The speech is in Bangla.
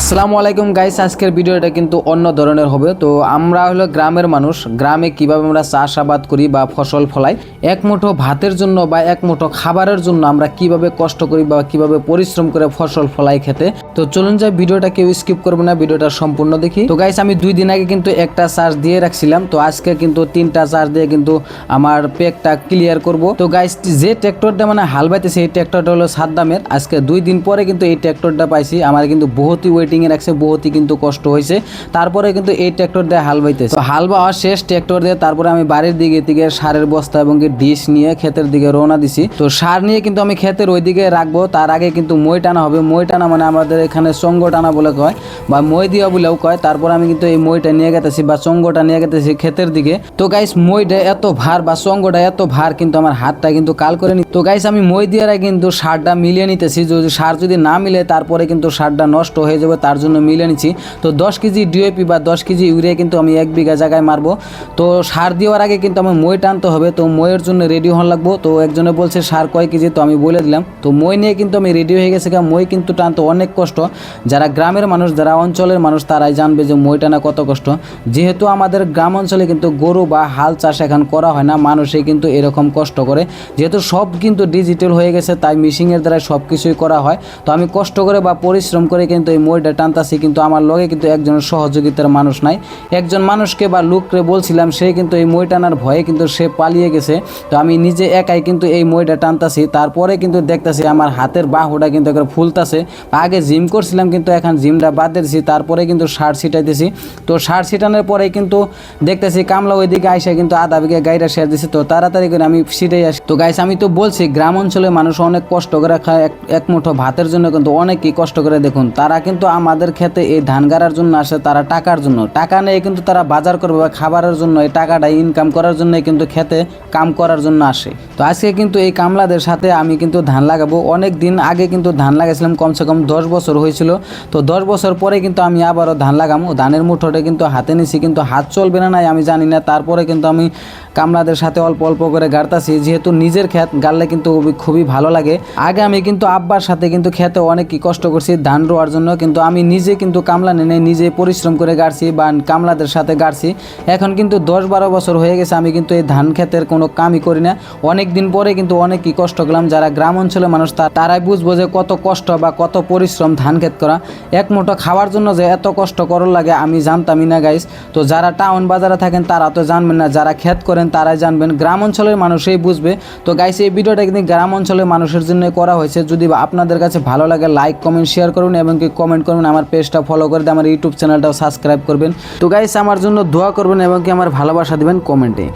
আসসালামু আলাইকুম গাইস, আজকের ভিডিওটা কিন্তু অন্য ধরনের হবে। তো আমরা হলো গ্রামের মানুষ, গ্রামে কীভাবে আমরা চাষাবাদ করি বা ফসল ফলাই, এক মুঠো ভাতের জন্য বা এক মুঠো খাবারের জন্য আমরা কীভাবে কষ্ট করি বা কীভাবে পরিশ্রম করে ফসল ফলাই খেতে তো চলুন যাই, ভিডিওটা কেউ স্কিপ করব না, ভিডিওটা সম্পূর্ণ দেখি। তো গাইস আমি দুই দিন আগে কিন্তু একটা চার্জ দিয়ে রাখছিলাম, তো আজকে কিন্তু তিনটা চার্জ দিয়ে কিন্তু আমার পেকটা ক্লিয়ার করব। তো গাইস যে ট্র্যাক্টরটা মানে হাল বাইতেছে, এই ট্র্যাক্টরটা হলো সাদ্দামের। আজকে দুই দিন পরে কিন্তু এই ট্র্যাক্টরটা পাইছি, আমার কিন্তু বহুতই ওয়েটিং এ রাখছে, বহুতই কিন্তু কষ্ট হয়েছে। তারপরে কিন্তু এই ট্র্যাক্টর দিয়ে হাল বাইতেছে। তো হাল বাওয়া শেষ ট্র্যাক্টর দিয়ে তারপরে আমি বাড়ির দিকে দিকে সারের বস্তা এবং ডিশ নিয়ে ক্ষেতের দিকে রওনা দিছি। তো সার নিয়ে কিন্তু আমি ক্ষেতের ওই দিকে রাখব, তার আগে কিন্তু মই টানা হবে। মই টানা মানে আমাদের এখানে চঙ্গ টানা বলে কয়, বা মই দিয়া বলেও কয়, তারপর আমি কিন্তু এই মইটা নিয়ে গেতেছি বা চঙ্গটা নিয়ে গেতেছি ক্ষেতের দিকে। তো গাইস মইটা এত ভার বা চঙ্গটা এত ভার কিন্তু আমার হাতটা কিন্তু কাল করে নি তো গাইস আমি মই দিয়ারা কিন্তু সারটা মিলিয়ে নিতেছি যদি সার যদি না মিলে তারপরে কিন্তু সারটা নষ্ট হয়ে যাবে, তার জন্য মিলিয়ে নিচ্ছি তো দশ কেজি ডিএপি বা দশ কেজি ইউরিয়া কিন্তু আমি এক বিঘা জায়গায় মারবো। তো সার দেওয়ার আগে কিন্তু আমার মই টানতে হবে, তো মইয়ের জন্য রেডি হওয়ার লাগবো। তো একজনে বলছে, সার কয় কেজি? তো আমি বলে দিলাম। তো মই নিয়ে কিন্তু আমি রেডি হয়ে গেছি মই কিন্তু টানতে অনেক কষ্ট যারা গ্রামের মানুষ, যারা অঞ্চলের মানুষ, তারাই জানবে যে মই টানা কত কষ্ট। যেহেতু আমাদের গ্রাম অঞ্চলে কিন্তু গরু বা হাল চাষ এখন করা হয় না মানুষে কিন্তু এরকম কষ্ট করে। যেহেতু সব কিন্তু ডিজিটাল হয়ে গেছে, তাই মেশিনের দ্বারা সব কিছুই করা হয়। তো আমি কষ্ট করে বা পরিশ্রম করে কিন্তু এই মইটা টানতাছি, কিন্তু আমার লগে কিন্তু একজনের সহযোগিতার মানুষ নাই। একজন মানুষকে বা লোককে বলছিলাম, সে কিন্তু এই মই টানার ভয়ে কিন্তু সে পালিয়ে গেছে। তো আমি নিজে একাই কিন্তু এই মইটা টানতাছি, তারপরে কিন্তু দেখতাছি আমার হাতের বাহুটা কিন্তু একবার ফুলতাছে। আগে জিম করছিলাম, কিন্তু এখন জিমটা বাদ দিয়েছি তারপরে কিন্তু সার ছিটাইতেছি। তো সার ছিটানোর পরে কিন্তু দেখতেছি কামলা ওইদিকে আইসা কিন্তু আধা বিঘা গাড়িটা সের দিছে। তো তাড়াতাড়ি করে আমি ছিটাই আসি। তো গাইস আমি তো বলছি, গ্রাম অঞ্চলে মানুষ অনেক কষ্ট করে খায়। এক- এক মুঠো ভাতের জন্য কিন্তু অনেকই কষ্ট করে দেখুন। তারা কিন্তু আমাদের খেতে এই ধান গাড়ার জন্য আসে, তারা টাকার জন্য। টাকা নেই কিন্তু তারা বাজার করবে বা খাবারের জন্য, এই টাকাটা ইনকাম করার জন্য কিন্তু খেতে কাম করার জন্য আসে। তো আজকে কিন্তু এই কামলাদের সাথে আমি কিন্তু ধান লাগাবো। অনেক দিন আগে কিন্তু ধান লাগাইছিলাম, কমসে কম দশ বছর হয়েছিল। তো দশ বছর পরে কিন্তু আমি আবারও ধান লাগাবো ধানের মুঠোটা কিন্তু হাতে নিছি, কিন্তু হাত চলবে না নাই, আমি জানি না। তারপরে কিন্তু আমি কামলাদের সাথে অল্প অল্প করে গাড়তাছি। যেহেতু নিজের ক্ষেত গাড়লে কিন্তু খুবই- ভালো লাগে। আগে আমি কিন্তু আব্বার সাথে কিন্তু খেতে অনেক কষ্ট করছি, ধান রোয়ার জন্য। কিন্তু আমি নিজে কিন্তু কামলা নেনে নিজে পরিশ্রম করে গাড়ছি বা কামলাদের সাথে গাড়ছি। এখন কিন্তু দশ বারো বছর হয়ে গেছে, আমি কিন্তু এই ধান ক্ষেতের কোনো কামই করি না। অনেক দিন পরে কিন্তু অনেক কি কষ্ট করলাম। যারা গ্রাম অঞ্চলের মানুষ তারাই বুঝব যে কত কষ্ট বা কত পরিশ্রম ধান ক্ষেত করা। এক মুঠো খাওয়ার জন্য যে এত কষ্ট করার লাগে আমি জানতামই না গাইস তো যারা টাউন বাজারে থাকেন, তারা তো জানবেন না। যারা ক্ষেত করেন, তারাই জানবেন। গ্রাম অঞ্চলের মানুষই বুঝবে। তো গাইস এই ভিডিওটা কিন্তু গ্রাম অঞ্চলের মানুষের জন্য করা হয়েছে। যদি আপনাদের কাছে ভালো লাগে লাইক কমেন্ট শেয়ার করুন এবং কি কমেন্ট করুন, আমার পেজটা ফলো করে আমার ইউটিউব চ্যানেলটাও সাবস্ক্রাইব করবেন। তো গাইস আমার জন্য দোয়া করবেন এবং কি আমার ভালোবাসা দিবেন কমেন্টে।